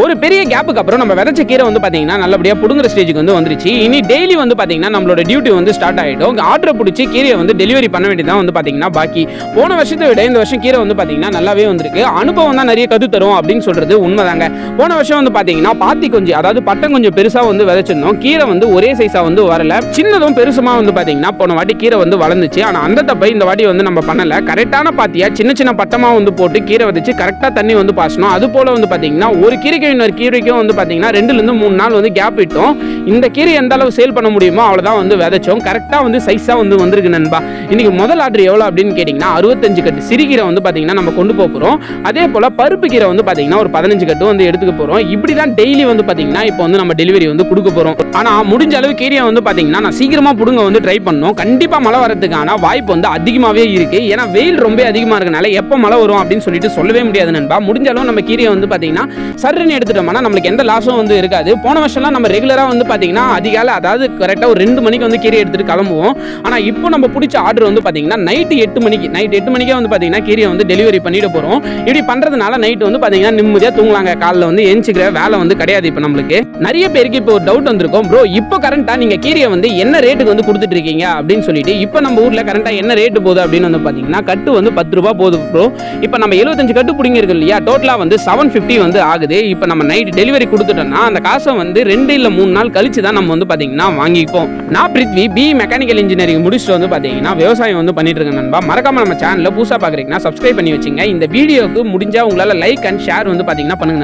ஒரு பெரிய கேப்புக்கு அப்புறம் நம்ம விதைச்ச கீரை வந்து பார்த்தீங்கன்னா நல்லபடியாக புடுங்குற ஸ்டேஜுக்கு வந்து வந்துருச்சு. இனி டெய்லி வந்து பார்த்தீங்கன்னா நம்மளோட டியூட்டி வந்து ஸ்டார்ட் ஆகிடும் ஆர்டரை பிடிச்சி கீரையை வந்து டெலிவரி பண்ண வேண்டியதான் வந்து பார்த்தீங்கன்னா பாக்கி. போன வருஷத்தை விட இந்த வருஷம் கீரை வந்து பார்த்தீங்கன்னா நல்லாவே வந்திருக்கு. அனுபவம் தான் நிறைய கது தரும் அப்படின்னு சொல்கிறது உண்மைதாங்க. போன வருஷம் வந்து பார்த்தீங்கன்னா பாத்தி கொஞ்சம் அதாவது பட்டம் கொஞ்சம் பெருசாக வந்து விதைச்சிருந்தோம். கீரை வந்து ஒரே சைஸாக வந்து வரல. சின்னதும் பெருசுமா வந்து பார்த்தீங்கன்னா போன வாட்டி கீரை வந்து வளர்ந்துச்சு. ஆனால் அந்த தப்பை இந்த வாட்டி வந்து நம்ம பண்ணலை. கரெக்டான பாத்தியாக சின்ன சின்ன பட்டமாக வந்து போட்டு கீரை விதைச்சு கரெக்டாக தண்ணி வந்து பாசணும் அது போல் வந்து பார்த்தீங்கன்னா ஒரு கீரைக்கும் இன்னொரு கீரைக்கும் வந்து பாத்தீங்கன்னா ரெண்டுலேருந்து மூணு நாள் வந்து கேப் விட்டோம் இந்த கீரை எந்த அளவு சேல் பண்ண முடியுமோ அவ்வளோதான் வந்து விதைச்சோம். கரெக்டாக வந்து சைஸாக வந்து வந்திருக்கு நண்பா. இன்றைக்கி முதல் ஆர்டர் எவ்வளோ அப்படின்னு கேட்டிங்கன்னா அறுபத்தஞ்சு கட்டு. சிறுகீரை வந்து பாத்தீங்கன்னா நம்ம கொண்டு போக போகிறோம் அதே போல் பருப்பு கீரை வந்து பாத்தீங்கன்னா ஒரு பதினஞ்சு கட்டு வந்து எடுத்துக்க போகிறோம் இப்படி தான் டெய்லி வந்து பாத்தீங்கன்னா இப்போ வந்து நம்ம டெலிவரி வந்து கொடுக்க போகிறோம் ஆனால் முடிஞ்ச அளவு கீரையை வந்து பாத்தீங்கன்னா நான் சீக்கிரமாக பிடுங்க வந்து ட்ரை பண்ணோம். கண்டிப்பாக மழை வரதுக்கான வாய்ப்பு வந்து அதிகமாகவே இருக்குது ஏன்னா வெயில் ரொம்ப அதிகமாக இருக்கனால எப்போ மழை வரும் அப்படின்னு சொல்லிட்டு சொல்லவே முடியாது நண்பா. முடிஞ்ச அளவு நம்ம கீரையை வந்து பாத்தீங்கன்னா எடுத்துட்டோம்னா நம்மளுக்கு எந்த லாஸும் வந்து இருக்காது. போன வருஷம்லாம் நம்ம ரெகுலராக வந்து பாத்தீங்கன்னா அதிகாலை அதாவது கரெக்டாக ஒரு ரெண்டு மணிக்கு வந்து கீரை எடுத்துட்டு கிளம்புவோம். ஆனால் இப்போ நம்ம பிடிச்ச ஆர்டர் வந்து பார்த்தீங்கன்னா நைட்டு எட்டு மணிக்கு நைட் எட்டு மணிக்கே வந்து பாத்தீங்கன்னா கீரையை வந்து டெலிவரி பண்ணிட போகிறோம் இப்படி பண்றதுனால நைட்டு வந்து பார்த்தீங்கன்னா நிம்மதியாக தூங்கலாங்க. காலைல வந்து எஞ்சிக்கிற வேலை வந்து கிடையாது இப்போ நம்மளுக்கு. நிறைய பேருக்கு இப்போ ஒரு டவுட் வந்திருக்கும். ப்ரோ இப்போ கரண்ட்டாக நீங்கள் கீரையை வந்து என்ன ரேட்டுக்கு வந்து கொடுத்துட்டு இருக்கீங்க? அப்படின்னு சொல்லிட்டு இப்போ நம்ம ஊரில் கரண்ட்டாக என்ன ரேட்டு போகுது? அப்படின்னு வந்து பார்த்தீங்கன்னா கட்டு வந்து பத்து ரூபா போகுது ப்ரோ இப்போ நம்ம எழுபத்தஞ்சு கட்டு பிடிங்கிருக்கு இல்லையா? டோட்டலாக வந்து செவன் ஃபிஃப்டி வந்து ஆகுது. இப்போ நம்ம நைட் டெலிவரி கொடுத்துட்டோம்னா அந்த காசை வந்து ரெண்டு இல்ல மூணு நாள் கழிச்சு தான் நம்ம வந்து பாத்தீங்கன்னா வாங்கிப்போம். நான் பிரித்வி பி மெக்கானிக்கல் இன்ஜினியரிங் முடிச்சுட்டு வந்து பாத்தீங்கன்னா விவசாயம் வந்து பண்ணிட்டு இருக்கேன் நண்பா. மறக்காம நம்ம சேனல்ல புதுசா பாக்குறீங்கன்னா சப்ஸ்கிரைப் பண்ணி வச்சுங்க. இந்த வீடியோக்கு முடிஞ்சால் உங்களால லைக் அண்ட் ஷேர் வந்து பாத்தீங்கன்னா பண்ணுங்க